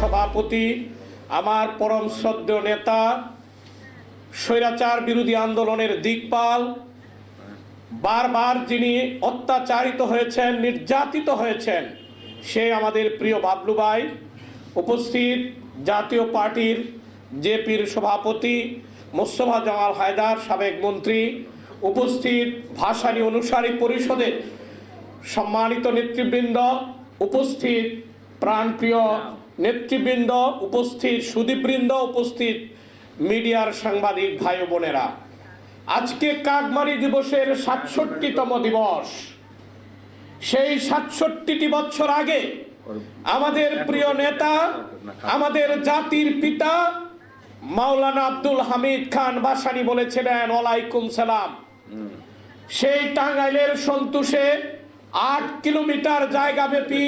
সভাপতি, আমার পরম শ্রদ্ধেয় নেতা, স্বৈরাচার বিরোধী আন্দোলনের দিকপাল, বারবার যিনি অত্যাচারিত হয়েছেন, নির্যাতিত হয়েছেন, সে আমাদের প্রিয় বাবলু ভাই। উপস্থিত জাতীয় পার্টির জেপির সভাপতি মোস্তফা জামাল হায়দার, সাবেক মন্ত্রী উপস্থিত ভাসানী অনুসারী পরিষদের সম্মানিত নেতৃবৃন্দ, উপস্থিত প্রাণপ্রিয় নেতৃবৃন্দ, উপস্থিত সুদীপবৃন্দ, উপস্থিত মিডিয়ার সাংবাদিক ভাই বোনেরা। আজকে কাকমারি দিবসের সাতষট্টিতম দিবস। সেই সাতষট্টিটি বছর আগে আমাদের প্রিয় নেতা, আমাদের জাতির পিতা মাওলানা আব্দুল হামিদ খান বাসানি বলেছিলেন, ওয়ালাইকুম সালাম। সেই টাঙ্গাইলের সন্তুষে আট কিলোমিটার জায়গা ব্যাপী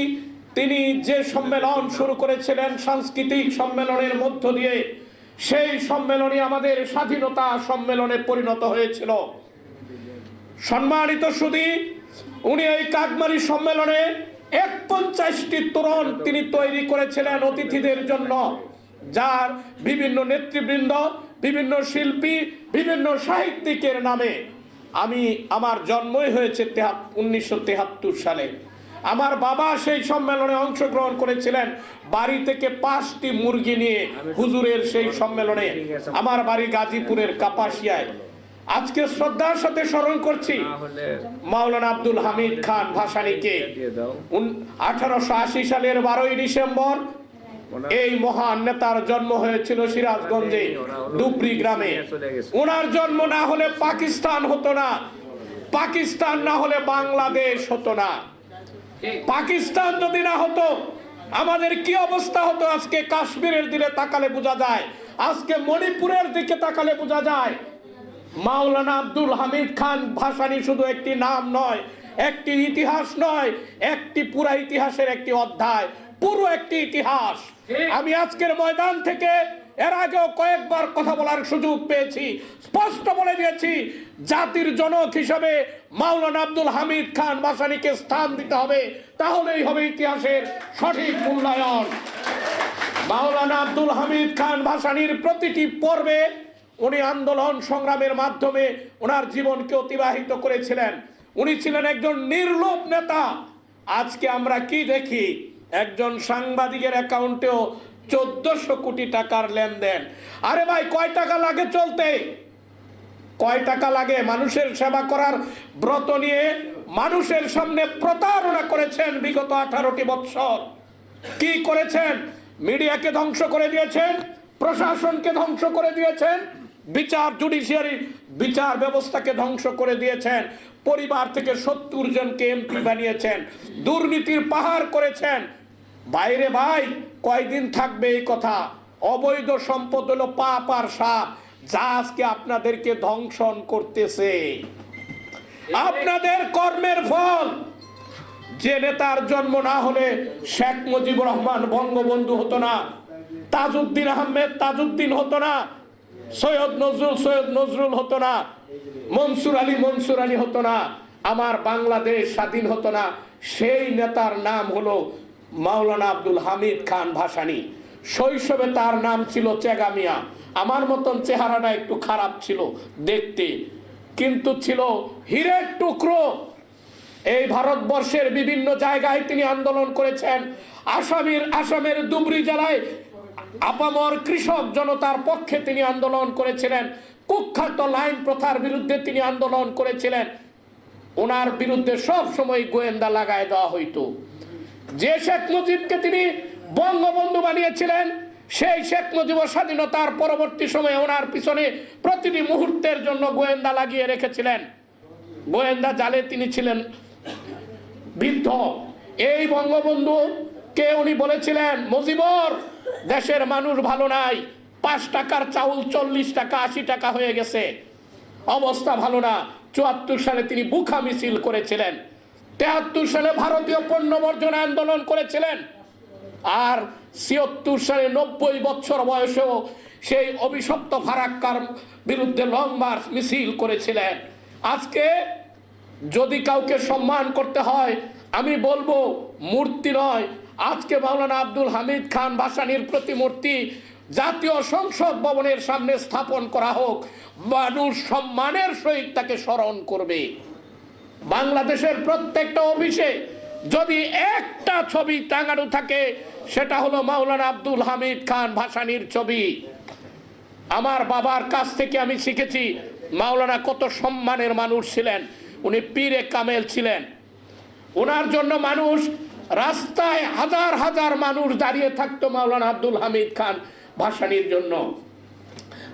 তিনি যে সম্মেলন শুরু করেছিলেন সাংস্কৃতিক সম্মেলনের মধ্য দিয়ে, সেই সম্মেলনই আমাদের স্বাধীনতা সম্মেলনে পরিণত হয়েছিল। সম্মানিত সুদী উনি এই কাকমারি সম্মেলনে এক পঞ্চাশটি তোরণ তিনি তৈরি করেছিলেন অতিথিদের জন্য, যার বিভিন্ন নেতৃবৃন্দ, বিভিন্ন শিল্পী, বিভিন্ন সাহিত্যিকের নামে। আমি, আমার জন্মই হয়েছে উনিশশো তেহাত্তর সালে। আমার বাবা সেই সম্মেলনে অংশগ্রহণ করেছিলেন বাড়ি থেকে পাঁচটি মুরগি নিয়ে হুজুরের সেই সম্মেলনে। আমার বাড়ি গাজীপুরের কাপাসিয়ায়। আজকে শ্রদ্ধার সাথে স্মরণ করছি মাওলানা আব্দুল হামিদ খান ভাসানীকে। আঠারোশো আশি সালের বারোই ডিসেম্বর এই মহান নেতার জন্ম হয়েছিল সিরাজগঞ্জে ডুবরি গ্রামে। ওনার জন্ম না হলে পাকিস্তান হতো না। পাকিস্তান না হলে বাংলাদেশ হতো না। পাকিস্তান যদি না হতো আমাদের কি অবস্থা হতো? আজকে কাশ্মীরের দিকে তাকালে বোঝা যায়। আজকে মণিপুরের দিকে তাকালে বোঝা যায়। মাওলানা আব্দুল হামিদ খান ভাসানি শুধু একটি নাম নয় একটি ইতিহাস নয় একটি পুরা ইতিহাসের একটি অধ্যায় পুরো একটি ইতিহাস। আমি আজকের ময়দান থেকে এর আগেও কয়েকবার কথা বলার সুযোগ পেয়েছি, স্পষ্ট বলে দিয়েছি, জাতির জনক হিসাবে মাওলানা আব্দুল হামিদ খান মাসানিকে স্থান দিতে হবে, তাহলেই হবে ইতিহাসের সঠিক মূল্যায়ন। মাওলানা আব্দুল হামিদ খান ভাসানির প্রতিটি পর্বে উনি আন্দোলন সংগ্রামের মাধ্যমে ওনার জীবনকে অতিবাহিত করেছিলেন। উনি ছিলেন একজন নির্লোভ নেতা। আজকে আমরা কি দেখি? একজন সাংবাদিকের অ্যাকাউন্টেও চোদ্দশো কোটি টাকার লেনদেন। আরে ভাই, কয় টাকা লাগে চলতে? কয় টাকা লাগে? মানুষের সেবা করার ব্রত নিয়ে মানুষের সামনে প্রতারণা করেছেন বিগত আঠারোটি বৎসর। কি করেছেন? মিডিয়াকে ধ্বংস করে দিয়েছেন? প্রশাসনকে ধ্বংস করে দিয়েছেন? বিচার জুডিশিয়ারি বিচার ব্যবস্থাকে ধ্বংস করে দিয়েছেন। পরিবার থেকে সত্তর জনকে এমপি বানিয়েছেন। দুর্নীতির পাহাড় করেছেন। বাইরে ভাই, কয়দিন থাকবে এই কথা? অবৈধ সম্পদ হলো পাপ আর সাপ, যা আজকে আপনাদেরকে ধ্বংসন করতেছে। আপনাদের কর্মের ফল। যে নেতার জন্ম না হলে শেখ মুজিবুর রহমান বঙ্গবন্ধু হতো না, তাজউদ্দিন আহমেদ তাজউদ্দিন হতো না সৈয়দ নজরুল সৈয়দ নজরুল হতো না। মনসুর আলী মনসুর আলী হতো না। আমার বাংলাদেশ স্বাধীন হতো না। সেই নেতার নাম হলো মাওলানা আব্দুল হামিদ খান ভাসানী। শৈশবে তার নাম ছিল চেগামিয়া আমার মতন চেহারাটা একটু খারাপ ছিল দেখতে, কিন্তু ছিল হীরের টুকরো। এই ভারতবর্ষের বিভিন্ন জায়গায় তিনি আন্দোলন করেছেন। আসামের আসামের দুবরি জেলায় আপামর কৃষক জনতার পক্ষে তিনি আন্দোলন করেছিলেন। কুখ্যাত লাইন প্রথার বিরুদ্ধে তিনি আন্দোলন করেছিলেন। ওনার বিরুদ্ধে সব সময় গোয়েন্দা লাগায় দেওয়া হইতো। যে শেখ মুজিবকে তিনি বঙ্গবন্ধু বানিয়েছিলেন, সেই শেখ মুজিবুর স্বাধীনতার পরবর্তী সময়ে ওনার পিছনে প্রতিটি মুহূর্তের জন্য গোয়েন্দা লাগিয়ে রেখেছিলেন। গোয়েন্দা জালে তিনি ছিলেন বৃদ্ধ। এই বঙ্গবন্ধু কে উনি বলেছিলেন, মুজিবর, দেশের মানুষ ভালো নাই, পাঁচ টাকার চাউল চল্লিশ টাকা, আশি টাকা হয়ে গেছে। অবস্থা ভালো না। চুয়াত্তর সালে তিনি বুখা মিছিল করেছিলেন। তেহাত্তর সালে ভারতীয় পণ্য বর্জন আন্দোলন করেছিলেন। আর ছিয়ত্তর সালে নব্বই বছর বয়সেও সেই অভিশপ্ত ফারাক্কার বিরুদ্ধে লং মার্চ মিছিল করেছিলেন। আজকে যদি কাউকে সম্মান করতে হয়, আমি বলব, মূর্তি নয় আজকে মাওলানা আব্দুল হামিদ খান ভাসানির প্রতিমূর্তি জাতীয় সংসদ ভবনের সামনে স্থাপন করা হোক, মানুষ সম্মানের সহিত তাকে স্মরণ করবে। বাংলাদেশের প্রত্যেকটা অফিসে যদি একটা ছবি টাঙানো থাকে, সেটা হলো মাওলানা আব্দুল হামিদ খান ভাসানির ছবি। আমার বাবার কাছ থেকে আমি শিখেছি মাওলানা কত সম্মানের মানুষ ছিলেন, উনি পীরে কামেল ছিলেন। ওনার জন্য মানুষ রাস্তায় হাজার হাজার মানুষ দাঁড়িয়ে থাকতো মাওলানা আব্দুল হামিদ খান ভাসানির জন্য।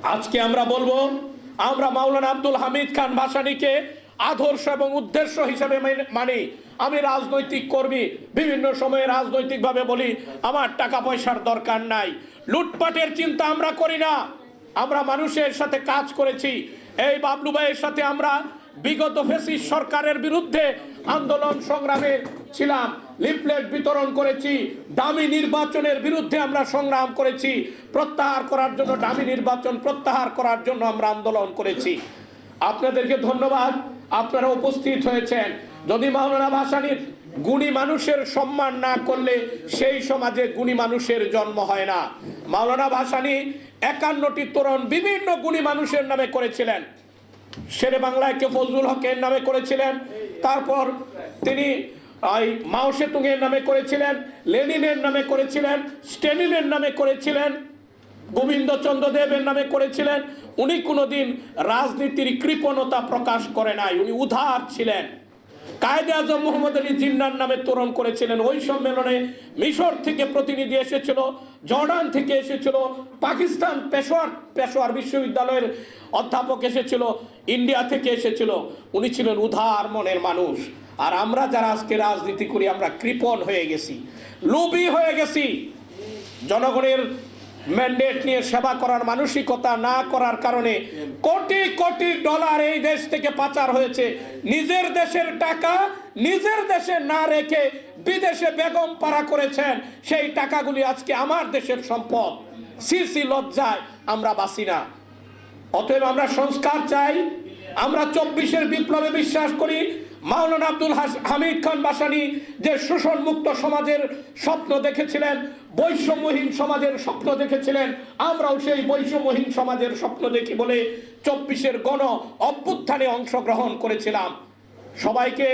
আজকে আমরা বলব, আমরা মাওলানা আব্দুল হামিদ খান ভাসানিকে আদর্শ এবং উদ্দেশ্য হিসেবে মেনে- আমি রাজনৈতিক কর্মী, বিভিন্ন সময়ে রাজনৈতিকভাবে বলি, আমার টাকা পয়সার দরকার নাই। লুটপাটের চিন্তা আমরা করি না। আমরা মানুষের সাথে কাজ করেছি। এই বাবলু ভাইয়ের সাথে আমরা বিগত ফেসিস সরকারের বিরুদ্ধে আন্দোলন সংগ্রামে ছিলাম। লিফলেট বিতরণ করেছি, দামি নির্বাচনের বিরুদ্ধে আমরা সংগ্রাম করেছি, প্রত্যাহার করার জন্য, দামি নির্বাচন প্রত্যাহার করার জন্য আমরা আন্দোলন করেছি। আপনাদেরকে ধন্যবাদ, আপনারা উপস্থিত হয়েছেন। যদি মাওলানা ভাসানির গুণী মানুষের সম্মান না করলে সেই সমাজে গুণী মানুষের জন্ম হয় না। মাওলানা ভাসানি একান্নটি তোরণ বিভিন্ন গুণী মানুষের নামে করেছিলেন। শেরে বাংলায় কে ফজলুল হকের নামে করেছিলেন। তারপর তিনি এই মাও সেতুংয়ের নামে করেছিলেন, লেনিনের নামে করেছিলেন স্টেলিনের নামে করেছিলেন গোবিন্দচন্দ্র দেবের নামে করেছিলেন। উনি কোনোদিন রাজনীতির কৃপণতা প্রকাশ করে নাই, উনি উধার ছিলেন। কায়দে আজম মোহাম্মদ আলী জিন্নার নামে তোরণ করেছিলেন। ওই সম্মেলনে মিশর থেকে প্রতিনিধি এসেছিল, জর্ডান থেকে এসেছিল, পাকিস্তান পেশোয়ার পেশোয়ার বিশ্ববিদ্যালয়ের অধ্যাপক এসেছিল, ইন্ডিয়া থেকে এসেছিল। উনি ছিলেন উধার মনের মানুষ। আর আমরা যারা আজকে রাজনীতি করি, আমরা কৃপণ হয়ে গেছি। লোভী হয়ে গেছি। জনগণের ম্যান্ডেট নিয়ে সেবা করার মানসিকতা না করার কারণে কোটি কোটি ডলার এই দেশ থেকে পাচার হয়েছে। নিজের দেশের টাকা নিজের দেশে না রেখে বিদেশে বেগম পাড়া করেছেন। সেই টাকাগুলি আজকে আমার দেশের সম্পদ। সিসি লজ্জায় আমরা বাসি না। অতএব আমরা সংস্কার চাই। আমরা চব্বিশের বিপ্লবে বিশ্বাস করি। মাওলানা আব্দুল হামিদ খান বাসানি যে শোষণ মুক্ত সমাজের স্বপ্ন দেখেছিলেন, বৈষম্যহীন সমাজের স্বপ্ন দেখেছিলেন, আমরাও সেই বৈষম্যহীন সমাজের স্বপ্ন দেখি বলে চব্বিশের গণ অভ্যুত্থানে অংশগ্রহণ করেছিলাম। সবাইকে